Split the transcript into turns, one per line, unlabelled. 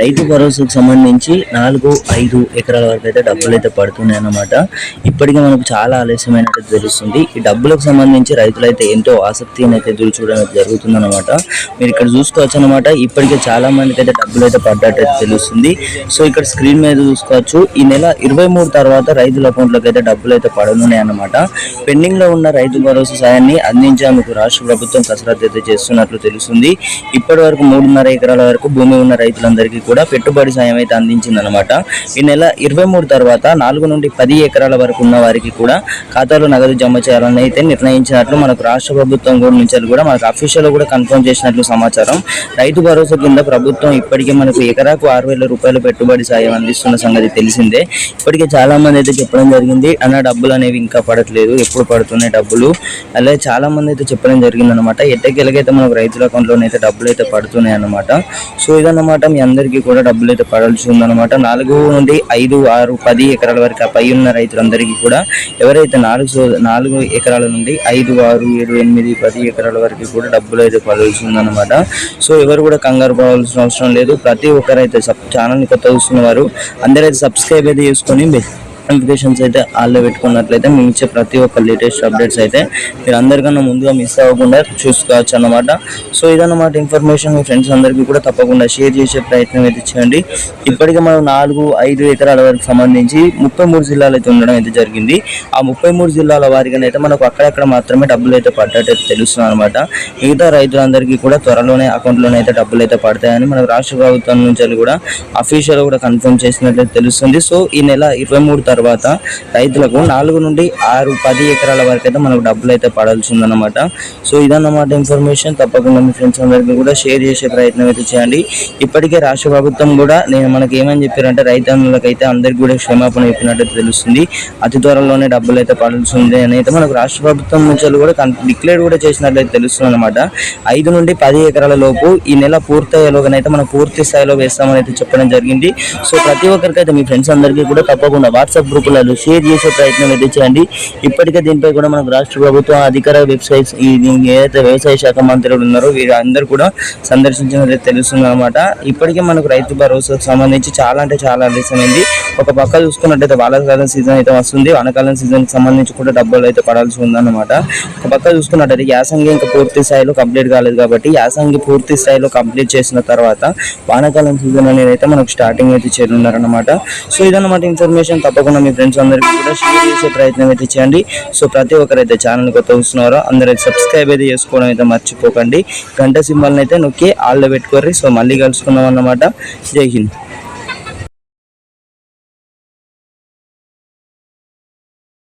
రైతు భరోసాకు సంబంధించి నాలుగు ఐదు ఎకరాల వరకు అయితే డబ్బులు అయితే పడుతున్నాయి అన్నమాట. ఇప్పటికే మనకు చాలా ఆలస్యమైనట్టు తెలుస్తుంది. ఈ డబ్బులకు సంబంధించి రైతులు అయితే ఎంతో ఆసక్తిని అయితే ఎదురు చూడడం జరుగుతుంది అనమాట మీరు ఇక్కడ చూసుకోవచ్చు అనమాట ఇప్పటికే చాలా మందికి అయితే డబ్బులు అయితే పడ్డట్టు తెలుస్తుంది. సో ఇక్కడ స్క్రీన్ మీద చూసుకోవచ్చు. ఈ నెల ఇరవై మూడు తర్వాత రైతుల అకౌంట్లోకి అయితే డబ్బులు అయితే పడనున్నాయి అన్నమాట. పెండింగ్లో ఉన్న రైతు భరోసా సాయాన్ని అందించేందుకు రాష్ట్ర ప్రభుత్వం కసరత్తు అయితే చేస్తున్నట్లు తెలుస్తుంది. ఇప్పటి వరకు మూడున్నర ఎకరాల వరకు భూమి ఉన్న రైతులందరికీ కూడా పెట్టుబడి సాయం అయితే అందించిందనమాట ఈ నెల ఇరవై మూడు తర్వాత నాలుగు నుండి పది ఎకరాల వరకు ఉన్న వారికి కూడా ఖాతాలో నగదు జమ చేయాలని అయితే నిర్ణయించినట్లు మనకు రాష్ట్ర ప్రభుత్వం కూడా నుంచి కూడా మనకు అఫీషియల్ కూడా కన్ఫర్మ్ చేసినట్లు సమాచారం. రైతు భరోసా కింద ప్రభుత్వం ఇప్పటికే మనకు ఎకరాకు ఆరు వేల రూపాయల పెట్టుబడి సాయం అందిస్తున్న సంగతి తెలిసిందే. ఇప్పటికే చాలా మంది అయితే చెప్పడం జరిగింది అన్న డబ్బులు అనేవి ఇంకా పడట్లేదు ఎప్పుడు పడుతున్నాయి డబ్బులు? అలాగే చాలా మంది అయితే చెప్పడం జరిగింది అనమాట ఎట్టకేలకైతే మనకు రైతుల అకౌంట్లోనైతే అయితే డబ్బులు అయితే పడుతున్నాయి అన్నమాట సో ఇదన్నమాట మీ అందరికీ కూడా డబ్బులు అయితే పడాల్సి ఉందన్నమాట. నాలుగు నుండి ఐదు ఆరు పది ఎకరాల వరకు ఆ పై ఉన్న రైతులందరికీ కూడా ఎవరైతే నాలుగు నాలుగు ఎకరాల నుండి ఐదు ఆరు ఏడు ఎనిమిది పది ఎకరాల వరకు కూడా డబ్బులు అయితే పడాల్సి ఉందన్నమాట. సో ఎవరు కూడా కంగారు పడాల్సిన అవసరం లేదు. ప్రతి ఒక్కరైతే సబ్ ఛానల్ని కొత్త చూస్తున్న వారు అందరైతే సబ్స్క్రైబ్ అయితే చేసుకొని నోటిఫికేషన్స్ అయితే ఆల్లో పెట్టుకున్నట్లయితే మేము ఇచ్చే ప్రతి ఒక్క లేటెస్ట్ అప్డేట్స్ అయితే మీరు అందరికన్నా ముందుగా మిస్ అవ్వకుండా చూసుకోవచ్చు అన్నమాట. సో ఇదన్నమాట ఇన్ఫర్మేషన్ మీ ఫ్రెండ్స్ అందరికీ కూడా తప్పకుండా షేర్ చేసే ప్రయత్నం అయితే చేయండి. ఇప్పటికే మనం నాలుగు ఐదు ఎకరాల వరకు సంబంధించి ముప్పై మూడు జిల్లాలు అయితే ఉండడం అయితే జరిగింది. ఆ ముప్పై మూడు జిల్లాల వారిగా అయితే మనకు అక్కడక్కడ మాత్రమే డబ్బులు అయితే పడ్డట్టు తెలుస్తుంది అనమాట మిగతా రైతులందరికీ కూడా త్వరలోనే అకౌంట్లోనే అయితే డబ్బులు అయితే పడతాయని మనకు రాష్ట్ర ప్రభుత్వం నుంచి కూడా అఫీషియల్ కూడా కన్ఫర్మ్ చేసినట్లయితే తెలుస్తుంది. సో ఈ నెల ఇరవై మూడు తర్వాత రైతులకు నాలుగు నుండి ఆరు పది ఎకరాల వరకు అయితే మనకు డబ్బులు అయితే పడాల్సి ఉందన్నమాట సో ఇదన్నమాట ఇన్ఫర్మేషన్. తప్పకుండా మీ ఫ్రెండ్స్ అందరికీ కూడా షేర్ చేసే ప్రయత్నం అయితే చేయండి. ఇప్పటికే రాష్ట్ర ప్రభుత్వం కూడా నేను మనకి ఏమని చెప్పారంటే రైతన్నులకు అయితే అందరికీ కూడా క్షమాపణ చెప్పినట్టు తెలుస్తుంది. అతి త్వరలోనే డబ్బులు అయితే పడాల్సి ఉంది అని అయితే మనకు రాష్ట్ర ప్రభుత్వం నుంచి కూడా డిక్లేర్ కూడా చేసినట్లయితే తెలుస్తుంది అనమాట ఐదు నుండి పది ఎకరాల లోపు ఈ నెల పూర్తయ్యేలోగానైతే మనం పూర్తి స్థాయిలో వేస్తామని అయితే చెప్పడం జరిగింది. సో ప్రతి ఒక్కరికైతే మీ ఫ్రెండ్స్ అందరికీ కూడా తప్పకుండా వాట్సాప్ గ్రూపులలో షేర్ చేసే ప్రయత్నం అయితే చేయండి. ఇప్పటికే దీనిపై కూడా మనకు రాష్ట్ర ప్రభుత్వం అధికార వెబ్సైట్స్ ఏదైతే వ్యవసాయ శాఖ మంత్రులు ఉన్నారో వీరందరూ కూడా సందర్శించినట్లయితే తెలుస్తుంది అనమాట ఇప్పటికే మనకు రైతు భరోసాకు సంబంధించి చాలా అంటే చాలా ఆలస్యమైంది. ఒక పక్క చూసుకున్నట్టయితే వానాకాలం సీజన్ అయితే వస్తుంది. వానాకాలం సీజన్కి సంబంధించి కూడా డబ్బులు అయితే పడాల్సి ఉందన్నమాట. ఒక పక్క చూసుకున్నట్టయితే యాసంగి ఇంకా పూర్తి స్థాయిలో కంప్లీట్ కాలేదు కాబట్టి యాసంగి పూర్తి స్థాయిలో కంప్లీట్ చేసిన తర్వాత వానాకాలం సీజన్ అనేది అయితే మనకు స్టార్టింగ్ అయితే చేరున్నారనమాట సో ఇదన్నమాట ఇన్ఫర్మేషన్. తప్పకుండా మీ ఫ్రెండ్స్ అందరికీ కూడా షేర్ చేసే ప్రయత్నం అయితే చేయండి. సో ప్రతి ఒక్కరైతే ఛానల్ కొత్త వస్తున్నారో అందరైతే సబ్స్క్రైబ్ అయితే చేసుకోవడం అయితే మర్చిపోకండి. గంట సింబల్ని అయితే నొక్కి ఆల్లో పెట్టుకోర్రి. సో మళ్ళీ కలుసుకుందాం అన్నమాట. జై హింద్.